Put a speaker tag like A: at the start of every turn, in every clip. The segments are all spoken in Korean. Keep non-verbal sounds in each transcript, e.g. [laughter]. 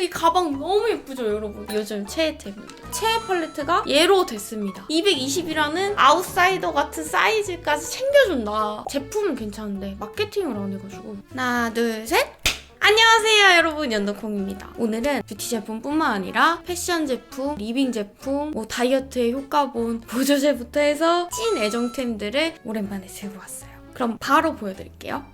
A: 이 가방 너무 예쁘죠, 여러분? 요즘 최애템입니다. 최애 팔레트가 얘로 됐습니다. 220이라는 아웃사이더 같은 사이즈까지 챙겨준다. 제품은 괜찮은데 마케팅을 안 해가지고. 하나, 둘, 셋! 안녕하세요 여러분 연덕콩입니다 오늘은 뷰티 제품뿐만 아니라 패션 제품, 리빙 제품, 뭐 다이어트에 효과 본 보조제부터 해서 찐 애정템들을 오랜만에 들고 왔어요 그럼 바로 보여드릴게요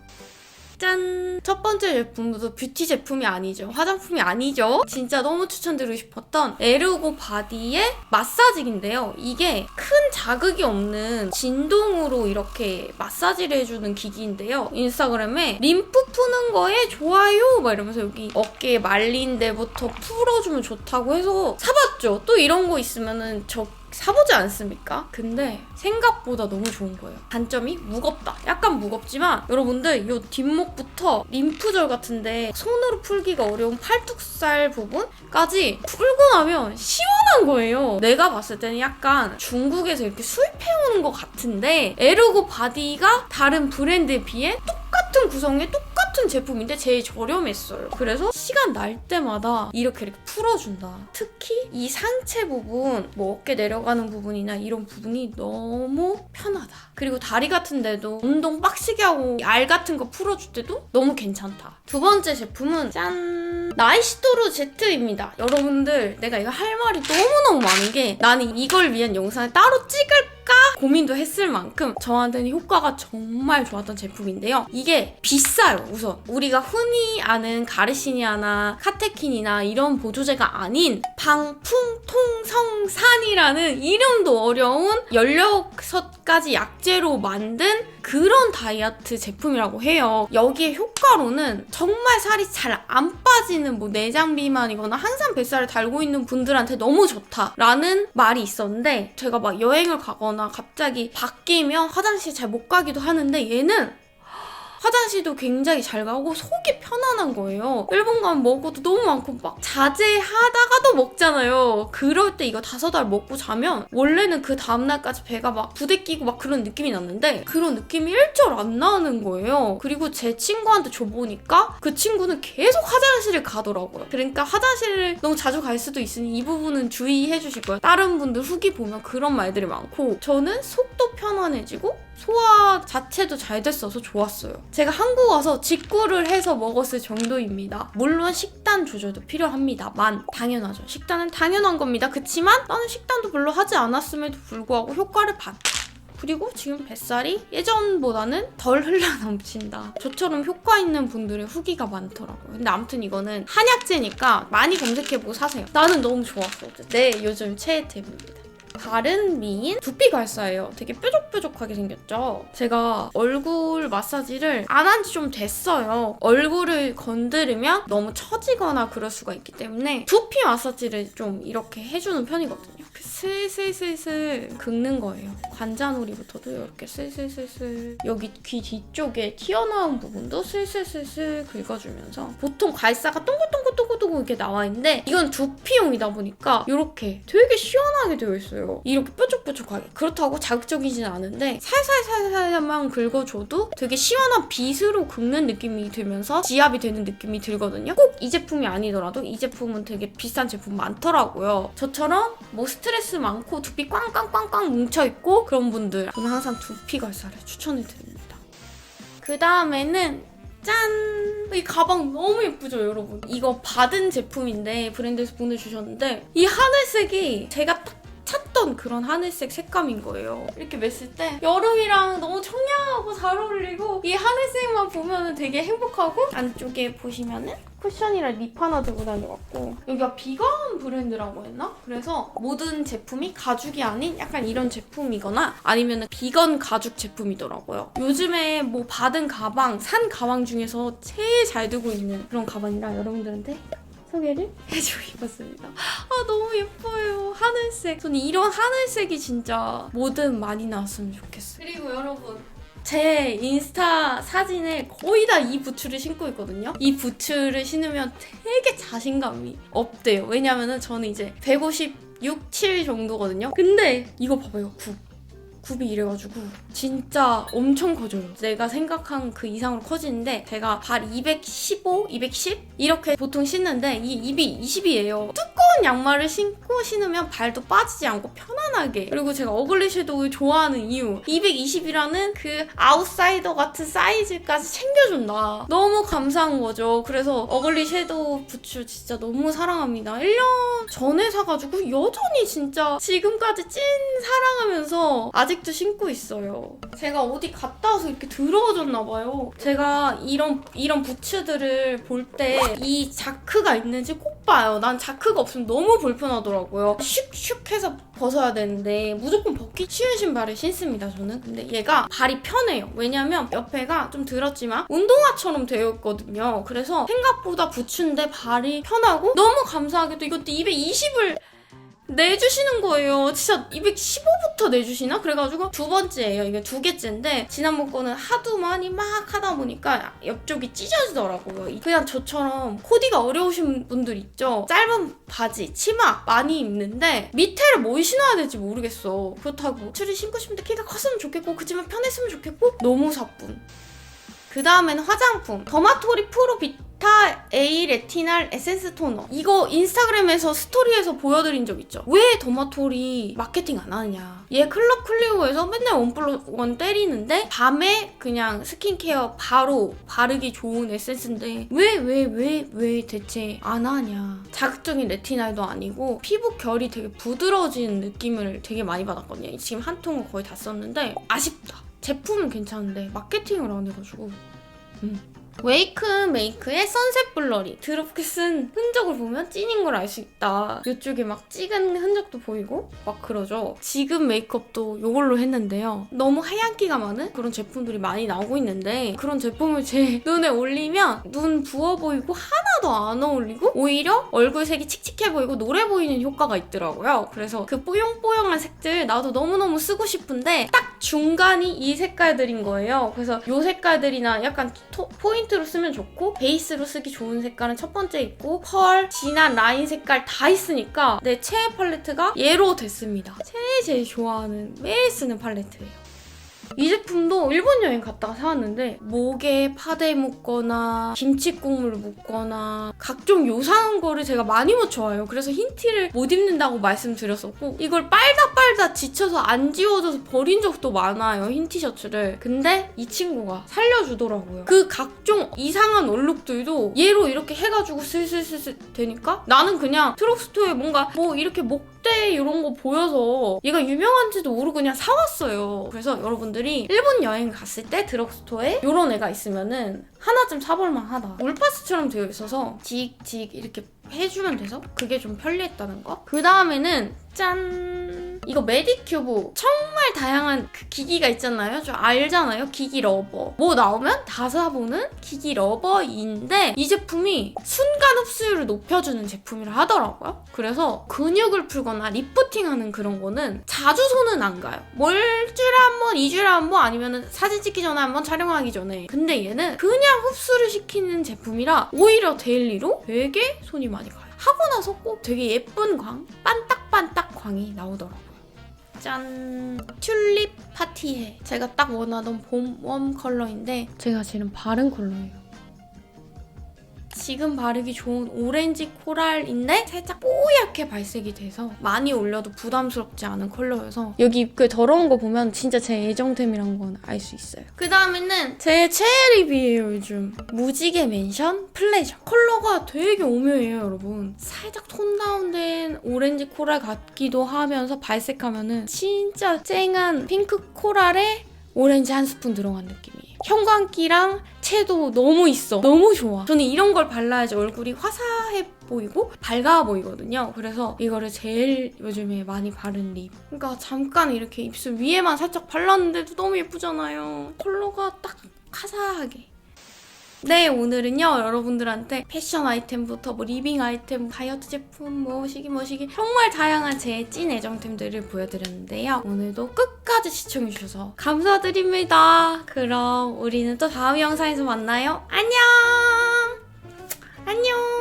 A: 짠! 첫 번째 제품도 뷰티 제품이 아니죠. 화장품이 아니죠. 진짜 너무 추천드리고 싶었던 에르고 바디의 마사지기인데요. 이게 큰 자극이 없는 진동으로 이렇게 마사지를 해주는 기기인데요. 인스타그램에 림프 푸는 거에 좋아요! 막 이러면서 여기 어깨 말린 데부터 풀어주면 좋다고 해서 사봤죠. 또 이런 거 있으면은 저 사보지 않습니까? 근데 생각보다 너무 좋은 거예요. 단점이 무겁다. 약간 무겁지만 여러분들 이 뒷목부터 림프절 같은데 손으로 풀기가 어려운 팔뚝살 부분까지 풀고 나면 시원한 거예요. 내가 봤을 때는 약간 중국에서 이렇게 수입해오는 것 같은데 에르고 바디가 다른 브랜드에 비해 똑같은 구성의 똑같은 제품인데 제일 저렴했어요. 그래서 시간 날 때마다 이렇게 이렇게 풀어준다. 특히 이 상체 부분, 뭐 어깨 내려가는 부분이나 이런 부분이 너무 편하다. 그리고 다리 같은 데도 운동 빡시게 하고 알 같은 거 풀어줄 때도 너무 괜찮다. 두 번째 제품은 짠! 나이시도르 제트입니다. 여러분들 내가 이거 할 말이 너무너무 많은 게 나는 이걸 위한 영상을 따로 찍을까 고민도 했을 만큼 저한테는 효과가 정말 좋았던 제품인데요. 이게 비싸요, 우선. 우리가 흔히 아는 가르시니아나 카테킨이나 이런 보조제가 아닌 방풍통성산이라는 이름도 어려운 16가지 약재로 만든 그런 다이어트 제품이라고 해요. 여기에 효과로는 정말 살이 잘 안 빠지는 뭐 내장 비만이거나 항상 뱃살을 달고 있는 분들한테 너무 좋다라는 말이 있었는데 제가 막 여행을 가거나 갑자기 바뀌면 화장실 잘 못 가기도 하는데 얘는 화장실도 굉장히 잘 가고 속이 편안한 거예요. 일본 가면 먹어도 너무 많고 막 자제하다가도 먹잖아요. 그럴 때 이거 다섯 알 먹고 자면 원래는 그 다음날까지 배가 막 부대끼고 막 그런 느낌이 났는데 그런 느낌이 일절 안 나는 거예요. 그리고 제 친구한테 줘보니까 그 친구는 계속 화장실을 가더라고요. 그러니까 화장실을 너무 자주 갈 수도 있으니 이 부분은 주의해 주실 거예요. 다른 분들 후기 보면 그런 말들이 많고 저는 속도 편안해지고 소화 자체도 잘 됐어서 좋았어요. 제가 한국 와서 직구를 해서 먹었을 정도입니다. 물론 식단 조절도 필요합니다만 당연하죠. 식단은 당연한 겁니다. 그치만 나는 식단도 별로 하지 않았음에도 불구하고 효과를 봤다. 그리고 지금 뱃살이 예전보다는 덜 흘러넘친다. 저처럼 효과 있는 분들의 후기가 많더라고요. 근데 아무튼 이거는 한약재니까 많이 검색해보고 사세요. 나는 너무 좋았어. 내 요즘 최애템입니다. 다른 미인 두피 갈사예요. 되게 뾰족뾰족하게 생겼죠. 제가 얼굴 마사지를 안 한 지 좀 됐어요. 얼굴을 건드리면 너무 처지거나 그럴 수가 있기 때문에 두피 마사지를 좀 이렇게 해주는 편이거든요. 슬슬슬슬 긁는 거예요. 관자놀이부터도 이렇게 슬슬슬슬 여기 귀 뒤쪽에 튀어나온 부분도 슬슬슬슬 긁어주면서 보통 갈사가 동글동글동글동글 이렇게 나와 있는데 이건 두피용이다 보니까 이렇게 되게 시원하게 되어 있어요. 이렇게 뾰족뾰족하게 그렇다고 자극적이진 않은데 살살살살만 긁어줘도 되게 시원한 빗으로 긁는 느낌이 들면서 지압이 되는 느낌이 들거든요. 꼭 이 제품이 아니더라도 이 제품은 되게 비싼 제품 많더라고요. 저처럼 뭐 스트레스 많고 두피 꽝꽝꽝꽝 뭉쳐있고 그런 분들 저는 항상 두피 갈사를 추천을 드립니다. 그 다음에는 짠! 이 가방 너무 예쁘죠, 여러분? 이거 받은 제품인데 브랜드에서 보내주셨는데 이 하늘색이 제가 딱 찾던 그런 하늘색 색감인 거예요. 이렇게 맸을 때 여름이랑 너무 청량하고 잘 어울리고 이 하늘색만 보면은 되게 행복하고 안쪽에 보시면은 쿠션이랑 립 하나 들고 다녀왔고 여기가 비건 브랜드라고 했나? 그래서 모든 제품이 가죽이 아닌 약간 이런 제품이거나 아니면 비건 가죽 제품이더라고요. 요즘에 뭐 받은 가방, 산 가방 중에서 제일 잘 들고 있는 그런 가방이라 여러분들한테 소개를 [laughs] 해주고 싶었습니다. 아 너무 예뻐요. 하늘색. 저는 이런 하늘색이 진짜 뭐든 많이 나왔으면 좋겠어요. 그리고 여러분 제 인스타 사진에 거의 다 이 부츠를 신고 있거든요. 이 부츠를 신으면 되게 자신감이 없대요. 왜냐면은 저는 이제 156, 7 정도거든요. 근데 이거 봐봐요. 9. 굽이 이래가지고 진짜 엄청 커져요. 내가 생각한 그 이상으로 커지는데 제가 발 215, 210 이렇게 보통 신는데 이 입이 20이에요. 두꺼운 양말을 신고 신으면 발도 빠지지 않고 편 안하게 그리고 제가 어글리 섀도우 좋아하는 이유 220이라는 그 아웃사이더 같은 사이즈까지 챙겨준다. 너무 감사한 거죠. 그래서 어글리 섀도우 부츠 진짜 너무 사랑합니다. 1년 전에 사가지고 여전히 진짜 지금까지 찐 사랑하면서 아직도 신고 있어요. 제가 어디 갔다 와서 이렇게 더러워졌나 봐요. 제가 이런 이런 부츠들을 볼 때 이 자크가 있는지 꼭 봐요. 난 자크가 없으면 너무 불편하더라고요. 슉슉 해서 벗어야 되는데 무조건 벗기 쉬운 신발을 신습니다 저는. 근데 얘가 발이 편해요. 왜냐면 옆에가 좀 들었지만 운동화처럼 되어 있거든요. 그래서 생각보다 부츠인데 발이 편하고 너무 감사하게도 이것도 220을 내주시는 거예요. 진짜 215부터 내주시나? 그래가지고 두 번째예요. 이게 두 개째인데 지난번 거는 하도 많이 막 하다 보니까 옆쪽이 찢어지더라고요. 그냥 저처럼 코디가 어려우신 분들 있죠? 짧은 바지, 치마 많이 입는데 밑에를 뭘 신어야 될지 모르겠어. 그렇다고 추리 신고 싶은데 키가 컸으면 좋겠고 그치만 편했으면 좋겠고 너무 사뿐. 그 다음에는 화장품. 더마토리 프로 비 타 A 레티날 에센스 토너. 이거 인스타그램에서 스토리에서 보여드린 적 있죠? 왜 더마토리 마케팅 안 하느냐. 얘 클럽 클리오에서 맨날 원 플러스 원 때리는데 밤에 그냥 스킨케어 바로 바르기 좋은 에센스인데 왜 왜 왜 왜 대체 안 하냐. 자극적인 레티날도 아니고 피부 결이 되게 부드러워지는 느낌을 되게 많이 받았거든요. 지금 한 통을 거의 다 썼는데 아쉽다. 제품은 괜찮은데 마케팅을 안 해가지고 음. 웨이크 메이크의 선셋 블러리. 드럽게 쓴 흔적을 보면 찐인 걸 알 수 있다. 이쪽에 막 찍은 흔적도 보이고 막 그러죠. 지금 메이크업도 이걸로 했는데요. 너무 하얀기가 많은 그런 제품들이 많이 나오고 있는데 그런 제품을 제 [laughs] 눈에 올리면 눈 부어 보이고 하나도 안 어울리고 오히려 얼굴 색이 칙칙해 보이고 노래 보이는 효과가 있더라고요. 그래서 그 뽀용뽀용한 색들 나도 너무너무 쓰고 싶은데 딱 중간이 이 색깔들인 거예요. 그래서 이 색깔들이나 약간 토- 포인트로 쓰면 좋고 베이스로 쓰기 좋은 색깔은 첫 번째 있고 펄, 진한 라인 색깔 다 있으니까 내 최애 팔레트가 얘로 됐습니다. 제일 제일 좋아하는 매일 쓰는 팔레트예요. 이 제품도 일본 여행 갔다가 사왔는데 목에 파데 묶거나 김치 국물 묶거나 각종 요상한 거를 제가 많이 못 좋아해요. 그래서 흰 티를 못 입는다고 말씀드렸었고 이걸 빨다 빨다 지쳐서 안 지워져서 버린 적도 많아요. 흰 티셔츠를. 근데 이 친구가 살려주더라고요. 그 각종 이상한 얼룩들도 얘로 이렇게 해가지고 슬슬슬슬 되니까 나는 그냥 트럭스토어에 뭔가 뭐 이렇게 목 대 이런 거 보여서 얘가 유명한지도 모르고 그냥 사왔어요. 그래서 여러분들이 일본 여행 갔을 때 드럭스토어에 이런 애가 있으면은 하나쯤 사볼만 하다. 올파스처럼 되어 있어서 직, 직 이렇게 해주면 돼서 그게 좀 편리했다는 거. 그 다음에는 짠! 이거 메디큐브 정말 다양한 그 기기가 있잖아요. 좀 알잖아요. 기기 러버. 뭐 나오면 다 사보는 기기 러버인데 이 제품이 순간 흡수율을 높여주는 제품이라 하더라고요. 그래서 근육을 풀거나 리프팅하는 그런 거는 자주 손은 안 가요. 뭐 일주일에 한 번, 이주일에 한 번, 아니면 사진 찍기 전에 한 번, 촬영하기 전에. 근데 얘는 그냥 흡수를 시키는 제품이라 오히려 데일리로 되게 손이 많이 가요. 하고 나서 꼭 되게 예쁜 광, 반딱반딱 광이 나오더라고요. 짠! 튤립 파티해. 제가 딱 원하던 봄웜 컬러인데 제가 지금 바른 컬러예요. 지금 바르기 좋은 오렌지 코랄인데 살짝 뽀얗게 발색이 돼서 많이 올려도 부담스럽지 않은 컬러여서 여기 입구에 더러운 거 보면 진짜 제 애정템이란 건 알 수 있어요. 그 다음에는 제 최애 립이에요 요즘. 무지개 맨션 플레저. 컬러가 되게 오묘해요 여러분. 살짝 톤 다운된 오렌지 코랄 같기도 하면서 발색하면은 진짜 쨍한 핑크 코랄에 오렌지 한 스푼 들어간 느낌이에요. 형광기랑 채도 너무 있어. 너무 좋아. 저는 이런 걸 발라야지 얼굴이 화사해 보이고 밝아 보이거든요. 그래서 이거를 제일 요즘에 많이 바른 립. 그러니까 잠깐 이렇게 입술 위에만 살짝 발랐는데도 너무 예쁘잖아요. 컬러가 딱 화사하게. 네, 오늘은요, 여러분들한테 패션 아이템부터 뭐 리빙 아이템, 다이어트 제품, 뭐 시기 뭐 시기 정말 다양한 제 찐 애정템들을 보여드렸는데요. 오늘도 끝까지 시청해주셔서 감사드립니다. 그럼 우리는 또 다음 영상에서 만나요. 안녕! 안녕!